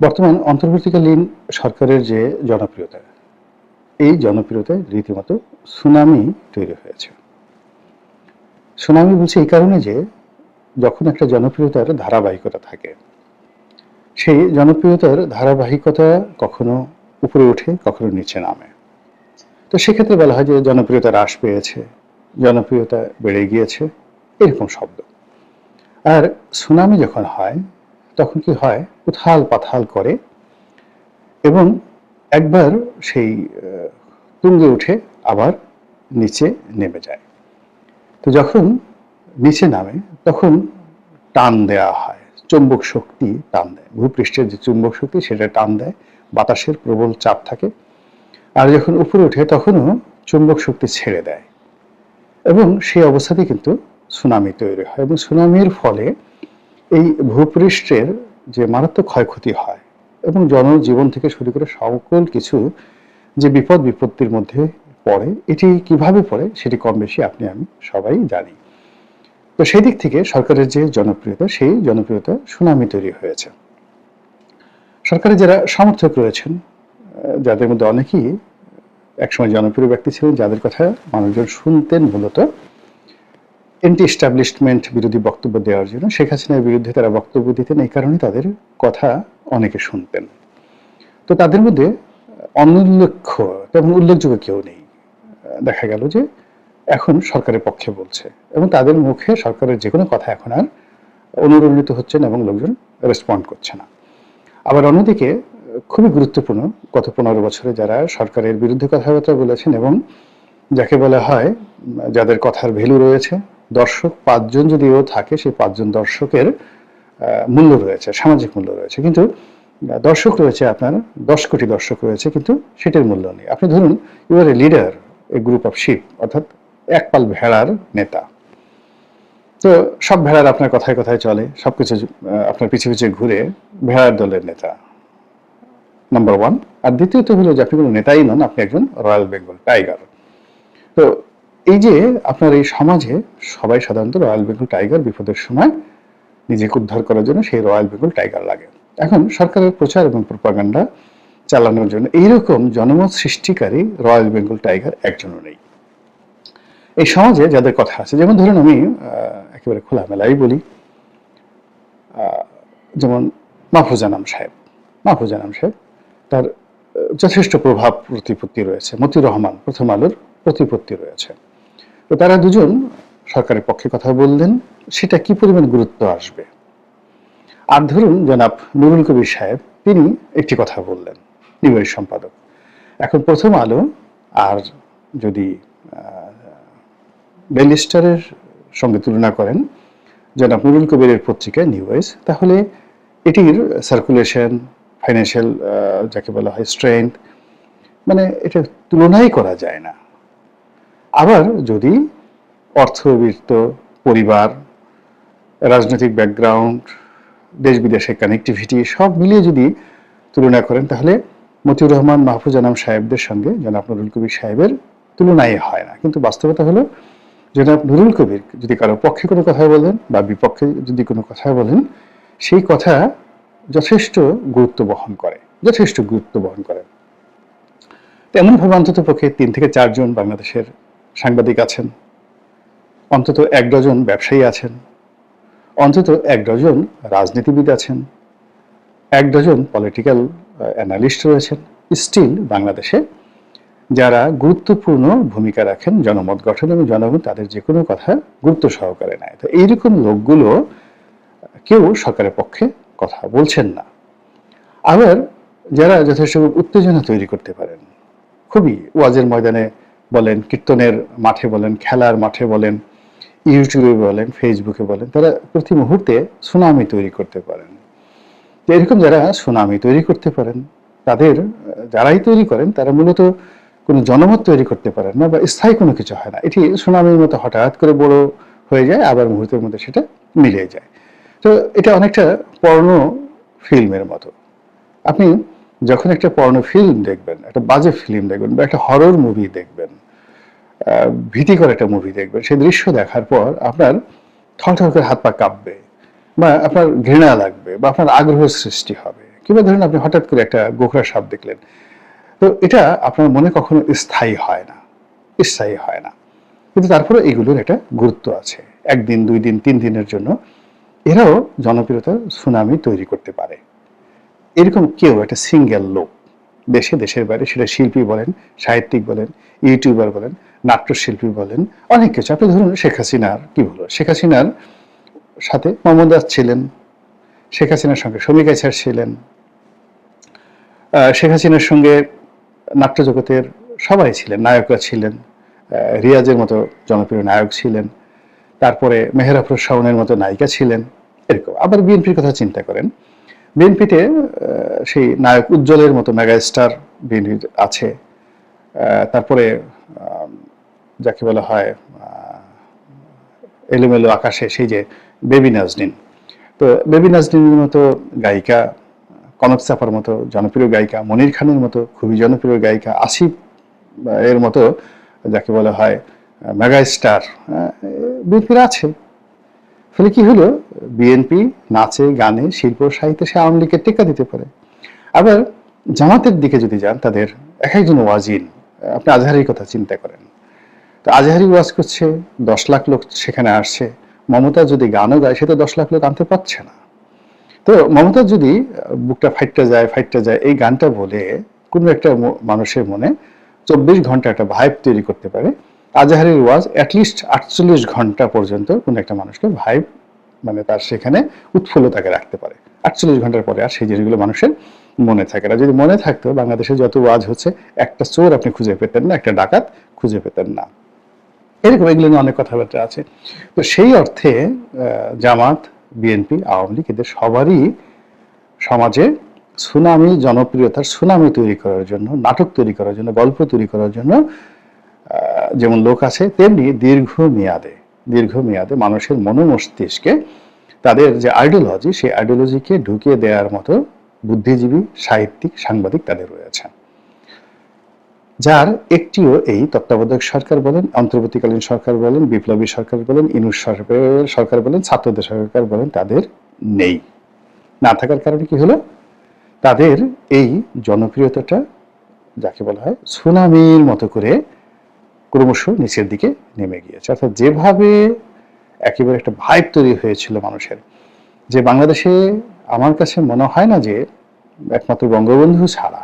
বর্তমান অন্তর্বর্তীকালীন সরকারের যে জনপ্রিয়তা, এই জনপ্রিয়তায় রীতিমতো সুনামি তৈরি হয়েছে। সুনামি বলছে এই কারণে যে, যখন একটা জনপ্রিয়তার ধারাবাহিকতা থাকে, সেই জনপ্রিয়তার ধারাবাহিকতা কখনো উপরে ওঠে, কখনো নিচে নামে। তো সেক্ষেত্রে বলা হয় যে, জনপ্রিয়তা হ্রাস পেয়েছে, জনপ্রিয়তা বেড়ে গিয়েছে, এরকম শব্দ। আর সুনামি যখন হয় তখন কি হয়? উথাল পাথাল করে এবং একবার সেই তুঙ্গে উঠে আবার নিচে নেমে যায়। তো যখন নিচে নামে, তখন টান দেয়া হয়, চুম্বক শক্তি টান দেয়। ভূপৃষ্ঠের যে চুম্বক শক্তি, সেটা টান দেয়, বাতাসের প্রবল চাপ থাকে। আর যখন উপরে ওঠে, তখনও চুম্বক শক্তি ছেড়ে দেয়। এবং সেই অবস্থাতে কিন্তু সুনামি তৈরি হয়। এবং সুনামির ফলে এই ভূপৃষ্ঠের যে মারাত্মক ক্ষয়ক্ষতি হয় এবং জনজীবন থেকে শুরু করে সকল কিছু যে বিপদ বিপত্তির মধ্যে পড়ে, এটি কীভাবে পড়ে সেটি কম বেশি আপনি আমি সবাই জানি। তো সেই দিক থেকে সরকারের যে জনপ্রিয়তা, সেই জনপ্রিয়তা সুনামি তৈরি হয়েছে। সরকারের যারা সমর্থক রয়েছেন যাদের মধ্যে অনেকেই একসময় জনপ্রিয় ব্যক্তি ছিলেন, যাদের কথা মানুষজন শুনতেন মূলত এন্টি এস্টাবলিশমেন্ট বিরোধী বক্তব্য দেওয়ার জন্য শেখ হাসিনার বিরুদ্ধে তারা বক্তব্য দিতেন। এই কারণে তাদের কথা অনেকে শুনতেন। তো তাদের মধ্যে অনুল্লেখ্য তেমন উল্লেখযোগ্য কেউ নেই। দেখা গেল যে এখন সরকারের পক্ষে বলছে এবং তাদের মুখে সরকারের যে কোনো কথা এখন আর অনুরণিত হচ্ছে না এবং লোকজন রেসপন্ড করছে না। আবার অন্যদিকে খুবই গুরুত্বপূর্ণ গত পনেরো বছরে যারা সরকারের বিরুদ্ধে কথাবার্তা বলেছেন এবং যাকে বলা হয়, যাদের কথার ভ্যালু রয়েছে দর্শক পাঁচজন যদিও থাকে সেই পাঁচজন দর্শকের মূল্য রয়েছে সামাজিক মূল্য রয়েছে। কিন্তু দর্শক রয়েছে আপনার দশ কোটি দর্শক রয়েছে কিন্তু সেটার মূল্য নেই। আপনি ধরুন you are a leader a group of sheep অর্থাৎ একপাল ভেড়ার নেতা। তো সব ভেড়ার আপনার কথায় কথায় চলে সবকিছু আহ, আপনার পিছিয়ে পিছিয়ে ঘুরে ভেড়ার দলের নেতা। নাম্বার ওয়ান আর দ্বিতীয়ত হলো যে আপনি কোনো নেতাই নন আপনি একজন রয়্যাল বেঙ্গল টাইগার তো এই যে আপনার এই সমাজে সবাই সাধারণত রয়্যাল বেঙ্গল টাইগার বিপদের সময় নিজেকে উদ্ধার করার জন্য সেই রয়্যাল বেঙ্গল টাইগার লাগে। এখন সরকারের প্রচার এবং প্রপাগান্ডা চালানোর জন্য এইরকম জনমত সৃষ্টিকারী রয়্যাল বেঙ্গল টাইগার একজনও নেই। এই সমাজে যাদের কথা আছে, যেমন ধরুন আমি একেবারে খোলামেলাই বলি যেমন মাহফুজানাম সাহেব। মাহফুজানাম সাহেব, তার যথেষ্ট প্রভাব প্রতিপত্তি রয়েছে। মতিউর রহমান প্রথম আলোর প্রতিপত্তি রয়েছে। তো তারা দুজন সরকারের পক্ষে কথা বললেন, সেটা কি পরিমাণ গুরুত্ব আসবে? আর ধরুন জনাব নুরুল কবির সাহেব, তিনি একটি কথা বললেন নিবারী সম্পাদক। এখন প্রথম আলো, আর যদি বেলিস্টারের সঙ্গে তুলনা করেন, জনাব নুরুল কবিরের পত্রিকা নিউ ওয়েস তাহলে এটির সার্কুলেশন ফাইন্যান্সিয়াল যাকে বলা হয় স্ট্রেংথ মানে এটা তুলনাই করা যায় না। আবার যদি অর্থবিত্ত পরিবার, রাজনৈতিক ব্যাকগ্রাউন্ড দেশ বিদেশের কানেক্টিভিটি সব মিলিয়ে যদি তুলনা করেন, তাহলে মতিউর রহমান, মাহফুজ আনাম সাহেবদের সঙ্গে জনাব নুরুল কবির সাহেবের তুলনাই হয় না। কিন্তু বাস্তবতা হলো, জনাব নুরুল কবির যদি কারও পক্ষে কোনো কথা বলেন বা বিপক্ষে যদি কোনো কথা বলেন, সেই কথা যথেষ্ট গুরুত্ব বহন করে, যথেষ্ট গুরুত্ব বহন করে। তেমনভাবে অন্তত পক্ষে তিন থেকে চারজন বাংলাদেশের সাংবাদিক আছেন। অন্তত এক ডজন ব্যবসায়ী আছেন। অন্তত এক ডজন রাজনীতিবিদ আছেন। এক ডজন পলিটিক্যাল অ্যানালিস্ট রয়েছেন। স্টিল বাংলাদেশে যারা গুরুত্বপূর্ণ ভূমিকা রাখেন, জনমত গঠন এবং জনগণ তাদের যে কোনো কথা গুরুত্ব সহকারে নেয়। তো এইরকম লোকগুলো কেউ সরকারের পক্ষে কথা বলছেন না। আবার যারা যথেষ্ট উত্তেজনা তৈরি করতে পারেন, খুবই ওয়াজের ময়দানে বলেন, কীর্তনের মাঠে বলেন, খেলার মাঠে বলেন, ইউটিউবে বলেন, ফেসবুকে বলেন, তারা প্রতি মুহূর্তে সুনামি তৈরি করতে পারেন। এরকম যারা সুনামি তৈরি করতে পারেন, তাদের, যারাই তৈরি করেন, তারা মূলত কোনো জনমত তৈরি করতে পারেন না বা স্থায়ী কোনো কিছু হয় না। এটি সুনামির মতো হঠাৎ করে বড় হয়ে যায়, আবার মুহূর্তের মধ্যে সেটা মিলে যায়। তো এটা অনেকটা পর্ণ ফিল্মের মতো। আপনি যখন একটা পর্ণ ফিল্ম দেখবেন, একটা বাজে ফিল্ম দেখবেন বা একটা হরর মুভি দেখবেন ভীতিকর একটা মুভি দেখবেন, সেই দৃশ্য দেখার পর আপনার থর থর করে হাত পা কাঁপবে বা আপনার ঘৃণা লাগবে বা আপনার আগ্রহ সৃষ্টি হবে। কিংবা ধরুন আপনি হঠাৎ করে একটা গোখরা সাপ দেখলেন। তো এটা আপনার মনে কখনো স্থায়ী হয় না, স্থায়ী হয় না। কিন্তু তারপরে এগুলোর একটা গুরুত্ব আছে। একদিন, দুই দিন, তিন দিনের জন্য এরাও জনপ্রিয়তার সুনামি তৈরি করতে পারে। এরকম কেউ একটা সিঙ্গেল লোক, দেশে, দেশের বাইরে, সেটা শিল্পী বলেন, সাহিত্যিক বলেন ইউটিউবার বলেন, নাট্যশিল্পী বলেন, অনেক কিছু। আপনি ধরুন শেখ হাসিনার, কি বলব শেখ হাসিনার সাথে মোহাম্মদ আজ ছিলেন, শেখ হাসিনার সঙ্গে শমিকা স্যার ছিলেন শেখ হাসিনার সঙ্গে নাট্য জগতের সবাই ছিলেন, নায়করা ছিলেন রিয়াজের মতো জনপ্রিয় নায়ক ছিলেন, তারপরে মেহেরাফরুজ শাওনের মতো নায়িকা ছিলেন, এরকম। আবার বিএনপির কথা চিন্তা করেন বিএনপিতে সেই নায়ক উজ্জ্বলের মতো মেগা স্টার বিএনপির আছে তারপরে যাকে বলা হয় এলোমেলো আকাশে সেই যে বেবি নাজনীন। তো বেবি নাজনীনের মতো গায়িকা, কনক চাপার মতো জনপ্রিয় গায়িকা, মনির খানের মতো খুবই জনপ্রিয় গায়িকা, আসিফ এর মতো যাকে বলা হয় মেগা স্টার বিএনপির আছে। ফলে কি হলো? বিএনপি নাচে, গানে, শিল্প, সাহিত্যে সে আওয়ামী লীগের টেক্কা দিতে পারে। আবার জামাতের দিকে যদি যান, তাদের এক একজন ওয়াজিন, আপনি আজহারির কথা চিন্তা করেন। তো আজহারি ওয়াজ করছে, দশ লাখ লোক সেখানে আসছে। মমতা যদি গানও গায়, সে তো দশ লাখ লোক আনতে পারছে না। তো মমতা যদি বুকটা ফাইটটা যায় ফাইটটা যায়, এই গানটা বলে কোনো একটা মানুষের মনে চব্বিশ ঘণ্টা একটা ভাইব তৈরি করতে পারে। আজহারের ওয়াজ অ্যাটলিস্ট আটচল্লিশ ঘণ্টা পর্যন্ত কোনো একটা মানুষকে ভাইব মানে তার সেখানে উৎফুল্লতাকে রাখতে পারে। আটচল্লিশ ঘণ্টার পরে আর সেই জিনিসগুলো মানুষের মনে থাকে না। যদি মনে থাকতো, বাংলাদেশে যত ওয়াজ হচ্ছে, একটা চোর আপনি খুঁজে পেতেন না, একটা ডাকাত খুঁজে পেতেন না। এরকম এগুলো নিয়ে অনেক কথাবার্তা আছে। তো সেই অর্থে জামাত বিএনপি আওয়ামী লীগ এদের সবারই সমাজে সুনামি, জনপ্রিয়তার সুনামি তৈরি করার জন্য, নাটক তৈরি করার জন্য, গল্প তৈরি করার জন্য যেমন লোক আছে, তেমনি দীর্ঘ মেয়াদে দীর্ঘ মেয়াদে মানুষের মনোমস্তিষ্কে তাদের যে আইডিওলজি সেই আইডিওলজিকে ঢুকিয়ে দেওয়ার মতো বুদ্ধিজীবী, সাহিত্যিক, সাংবাদিক তাদের রয়েছে। যার একটিও এই তত্ত্বাবধায়ক সরকার বলেন, অন্তর্বর্তীকালীন সরকার বলেন, বিপ্লবী সরকার বলেন, ইনুস সরকার সরকার বলেন, ছাত্রদের সরকার বলেন, তাদের নেই। না থাকার কারণে কি হলো? তাদের এই জনপ্রিয়তাটা, যাকে বলা হয়, সুনামির মতো করে ক্রমশ নিচের দিকে নেমে গিয়েছে। অর্থাৎ যেভাবে একেবারে একটা ভাইব তৈরি হয়েছিল মানুষের, যে বাংলাদেশে আমার কাছে মনে হয় না যে একমাত্র বঙ্গবন্ধু ছাড়া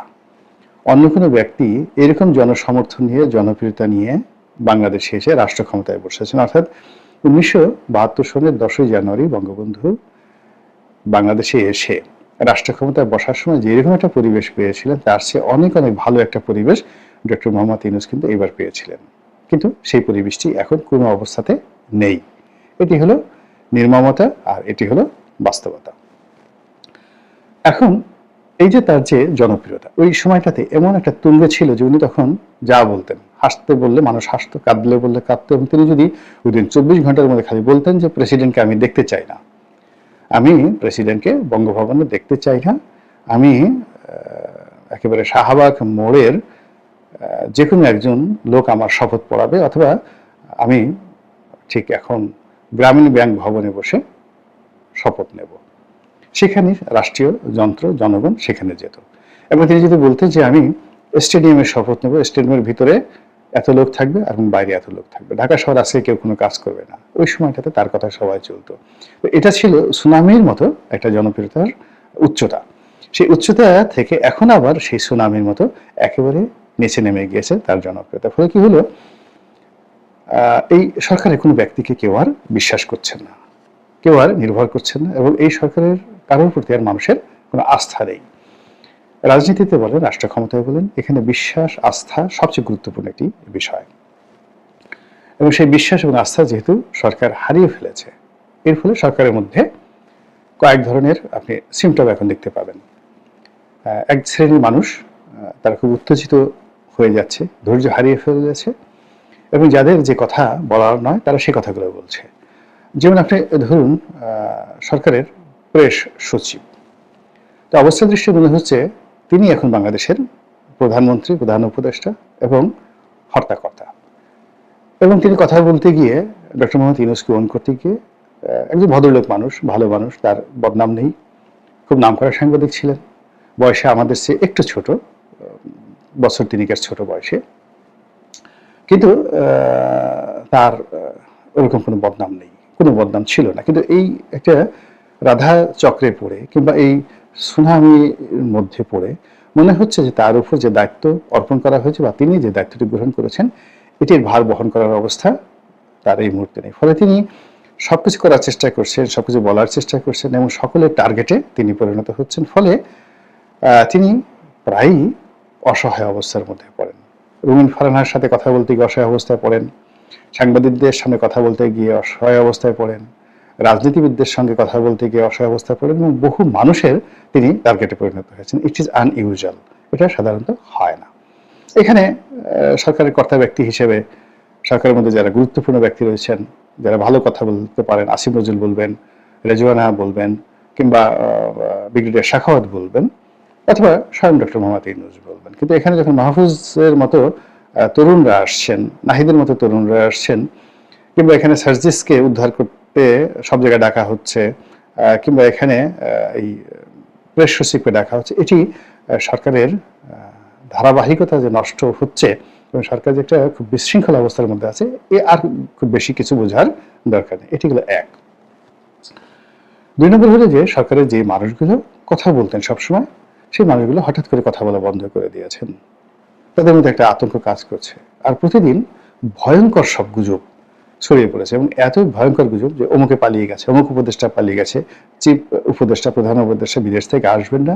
অন্য কোনো ব্যক্তি এরকম জনসমর্থন নিয়ে, জনপ্রিয়তা নিয়ে বাংলাদেশে এসে রাষ্ট্র ক্ষমতায় বসেছেন। অর্থাৎ উনিশশো বাহাত্তর সনের দশই জানুয়ারি বঙ্গবন্ধু বাংলাদেশে এসে রাষ্ট্র ক্ষমতায় বসার সময় যেরকম একটা পরিবেশ পেয়েছিলেন, তার চেয়ে অনেক অনেক ভালো একটা পরিবেশ ডক্টর মোহাম্মদ ইউনুস কিন্তু এবার পেয়েছিলেন। কিন্তু সেই পরিবেশটি এখন কোনো অবস্থাতে নেই। এটি হলো নির্মমতা আর এটি হলো বাস্তবতা। এখন এই যে তার যে জনপ্রিয়তা, ওই সময়টাতে এমন একটা তুঙ্গে ছিল যে উনি তখন যা বলতেন, হাসতে বললে মানুষ হাসতো, কাঁদলে বললে কাঁদতো, এবং তিনি যদি ওই দিন চব্বিশ ঘণ্টার মধ্যে খালি বলতেন যে প্রেসিডেন্টকে আমি দেখতে চাই না, আমি প্রেসিডেন্টকে বঙ্গভবনে দেখতে চাই না, আমি একেবারে শাহবাগ মোড়ের যে কোনো একজন লোক আমার শপথ পড়াবে অথবা আমি ঠিক এখন গ্রামীণ ব্যাংক ভবনে বসে শপথ নেব। সেখানে রাষ্ট্রীয় যন্ত্র, জনগণ সেখানে যেত। এবং তিনি যদি বলতেন যে আমি স্টেডিয়ামের শপথ নেব, স্টেডিয়ামের ভিতরে এত লোক থাকবে এবং বাইরে এত লোক থাকবে। ঢাকা শহর আজকে কেউ কোনো কাজ করবে না। ওই সময়টাতে তার কথা সবাই চলতো। তো এটা ছিল সুনামির মতো একটা জনপ্রিয়তার উচ্চতা। সেই উচ্চতা থেকে এখন আবার সেই সুনামির মতো একেবারে নিচে নেমে গিয়েছে, তার জনপ্রিয়তা। ফলে কি হলো? এই সরকারের কোনো ব্যক্তিকে কেউ আর বিশ্বাস করছেন না। কেউ আর নির্ভর করছেন না এবং এই সরকারের কারোর প্রতি আর মানুষের কোনো আস্থা নেই। রাজনীতিতে বলেন রাষ্ট্র ক্ষমতায় বলেন, এখানে বিশ্বাস, আস্থা সবচেয়ে গুরুত্বপূর্ণ একটি বিষয়। এবং সেই বিশ্বাস এবং আস্থা যেহেতু সরকার হারিয়ে ফেলেছে, এর ফলে সরকারের মধ্যে কয়েক ধরনের আপনি সিমটম এখন দেখতে পাবেন। এক শ্রেণির মানুষ তারা খুব উত্তেজিত হয়ে যাচ্ছে, ধৈর্য হারিয়ে ফেলে যাচ্ছে এবং যাদের যে কথা বলার নয়, তারা সেই কথাগুলো বলছে। যেমন আপনি ধরুন সরকারের প্রেস সচিব। তো অবস্থা দৃষ্টি মনে হচ্ছে, তিনি এখন বাংলাদেশের প্রধানমন্ত্রী, প্রধান উপদেষ্টা এবং হর্তাকর্তা। এবং তিনি কথা বলতে গিয়ে ডক্টর মোহাম্মদ ইউনুসকে অন করতে গিয়ে একজন ভদ্রলোক মানুষ, ভালো মানুষ, তার বদনাম নেই। খুব নামকরা সাংবাদিক ছিলেন। বয়সে আমাদের চেয়ে একটু ছোট বছর তিনিকের ছোট বয়সে। কিন্তু তার ওরকম কোনো বদনাম নেই, কোনো বদনাম ছিল না। কিন্তু এই একটা রাধা চক্রে পড়ে কিংবা এই সুনামির মধ্যে পড়ে, মনে হচ্ছে যে তার উপর যে দায়িত্ব অর্পণ করা হয়েছে বা তিনি যে দায়িত্বটি গ্রহণ করেছেন, এটির ভার বহন করার অবস্থা তার এই মুহূর্তে নেই। ফলে তিনি সবকিছু করার চেষ্টা করছেন, সবকিছু বলার চেষ্টা করছেন এবং সকলের টার্গেটে তিনি পরিণত হচ্ছেন। ফলে তিনি প্রায়ই অসহায় অবস্থার মধ্যে পড়েন। রুমিন ফারানার সাথে কথা বলতে গিয়ে অসহায় অবস্থায় পড়েন। সাংবাদিকদের সামনে কথা বলতে গিয়ে অসহায় অবস্থায় পড়েন। রাজনীতিবিদদের সঙ্গে কথা বলতে গিয়ে অসহায় অবস্থায় পড়েন এবং বহু মানুষের তিনি টার্গেটে পরিণত হয়েছেন। ইট ইজ আনইউজুয়াল এটা সাধারণত হয় না। এখানে সরকারের কর্তা ব্যক্তি হিসেবে সরকারের মধ্যে যারা গুরুত্বপূর্ণ ব্যক্তি রয়েছেন, যারা ভালো কথা বলতে পারেন, আসিফ নজরুল বলবেন, রেজওয়ানা বলবেন কিংবা ব্রিগেডিয়ার শাখাওয়াত বলবেন অথবা স্বয়ং ডক্টর মোহাম্মদ ইউনুস বলবেন। কিন্তু এখানে যখন মাহফুজের মতো তরুণরা আসছেন, নাহিদের মতো তরুণরা আসছেন, কিংবা এখানে সার্জিসকে উদ্ধার করতে সব জায়গায় ডাকা হচ্ছে কিংবা এখানে এই প্রেস সচিবকে ডাকা হচ্ছে, এটি সরকারের ধারাবাহিকতা যে নষ্ট হচ্ছে এবং সরকার যে একটা খুব বিশৃঙ্খল অবস্থার মধ্যে আছে, এ আর খুব বেশি কিছু বোঝার দরকার নেই। এটি হলো এক। দুই নম্বর হলো যে সরকারের যে মানুষগুলো কথা বলতেন সবসময় সেই মানুষগুলো হঠাৎ করে কথা বলা বন্ধ করে দিয়েছেন। তাদের মধ্যে একটা আতঙ্ক কাজ করছে। আর প্রতিদিন ভয়ঙ্কর সব গুজব ছড়িয়ে পড়েছে এবং এত ভয়ঙ্কর গুজব যে অমুকে পালিয়ে গেছে, অমুক উপদেষ্টা পালিয়ে গেছে, চিফ উপদেষ্টা, প্রধান উপদেষ্টা বিদেশ থেকে আসবেন না।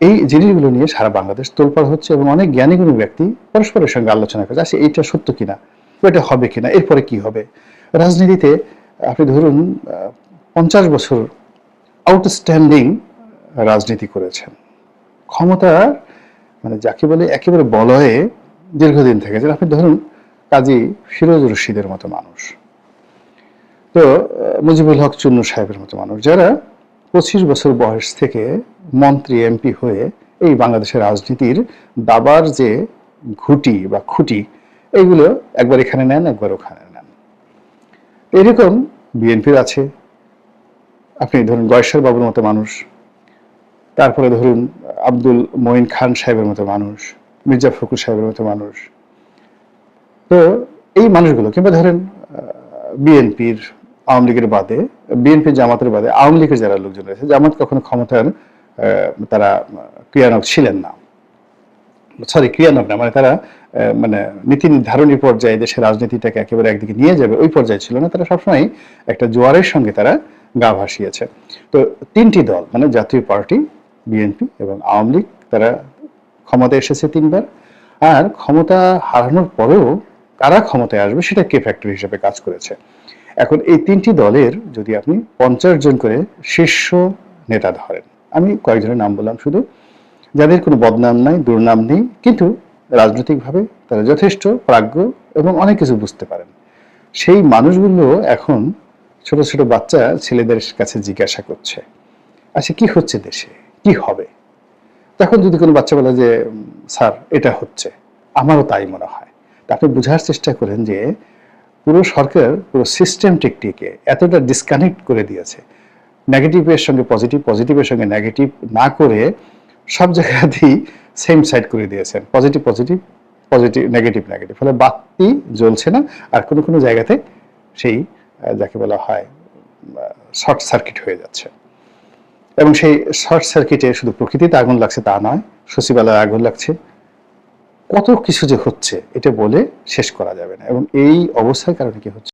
এই জিনিসগুলো নিয়ে সারা বাংলাদেশ তোলপাড় হচ্ছে এবং অনেক জ্ঞানীগুণী ব্যক্তি পরস্পরের সঙ্গে আলোচনা করছে আচ্ছা এইটা সত্য কিনা? এটা হবে কিনা? এরপরে কি হবে? রাজনীতিতে আপনি ধরুন পঞ্চাশ বছর আউটস্ট্যান্ডিং রাজনীতি করেছেন। ক্ষমতার মানে যাকে বলে একেবারে বলয়ে দীর্ঘদিন থেকেছেন আপনি ধরুন কাজী ফিরোজ রশিদের মতো মানুষ। তো মুজিবুল হক চুন্নু সাহেবের মতো মানুষ, যারা পঁচিশ বছর বয়স থেকে মন্ত্রী, এমপি হয়ে এই বাংলাদেশের রাজনীতির দাবার যে ঘুটি বা খুঁটি, এইগুলো একবার এখানে নেন, একবার ওখানে নেন। এরকম বিএনপির আছে। আপনি ধরুন গয়েশ্বর বাবুর মতো মানুষ তারপরে ধরুন আব্দুল মঈন খান সাহেবের মতো মানুষ, মির্জা ফখরুল সাহেবের মতো মানুষ। তো এই মানুষগুলো, কিংবা ধরেন বিএনপির আওয়ামী লীগের বাদে বিএনপি জামাতের বাদে আওয়ামী লীগের যারা লোকজন রয়েছে, জামাত কখনো ক্ষমতার তারা ক্রিয়ানক ছিলেন না। সরি ক্রিয়ানক না মানে তারা মানে নীতি নির্ধারণী পর্যায়ে দেশের রাজনীতিটাকে একেবারে একদিকে নিয়ে যাবে, ওই পর্যায়ে ছিল না। তারা সবসময় একটা জোয়ারের সঙ্গে তারা গা ভাসিয়েছে। তো তিনটি দল মানে জাতীয় পার্টি বিএনপি এবং আওয়ামী লীগ, তারা ক্ষমতায় এসেছে তিনবার। আর ক্ষমতা হারানোর পরেও কারা ক্ষমতায় আসবে সেটা কে ফ্যাক্টরি হিসেবে কাজ করেছে? এখন এই তিনটি দলের যদি আপনি পঞ্চাশ জন করে শীর্ষ নেতা ধরেন, আমি কয়েকজনের নাম বললাম শুধু, যাদের কোনো বদনাম নাই, দুর্নাম নেই, কিন্তু রাজনৈতিকভাবে তারা যথেষ্ট প্রাজ্ঞ এবং অনেক কিছু বুঝতে পারেন। সেই মানুষগুলো এখন ছোট ছোট বাচ্চা ছেলেদের কাছে জিজ্ঞাসা করছে আচ্ছা কি হচ্ছে দেশে? কি হবে? তখন যদি কোনো বাচ্চা বলে যে স্যার, এটা হচ্ছে। আমারও তাই মনে হয়। তা আপনি বোঝার চেষ্টা করেন যে, পুরো সরকার, পুরো সিস্টেম সিস্টেমটিকটিকে এতটা ডিসকানেক্ট করে দিয়েছে। নেগেটিভের সঙ্গে পজিটিভ পজিটিভের সঙ্গে নেগেটিভ না করে সব জায়গাতেই সেম সাইড করে দিয়েছেন। Positive positive positive negative negative ফলে বাতি জ্বলছে না আর কোনো কোনো জায়গাতে সেই যাকে বলা হয় শর্ট সার্কিট হয়ে যাচ্ছে। এবং সেই শর্ট সার্কিটে শুধু প্রকৃতিতে আগুন লাগছে তা নয়, সচিবালয়ে আগুন লাগছে। কত কিছু যে হচ্ছে, এটা বলে শেষ করা যাবে না। এবং এই অবস্থার কারণে কি হচ্ছে?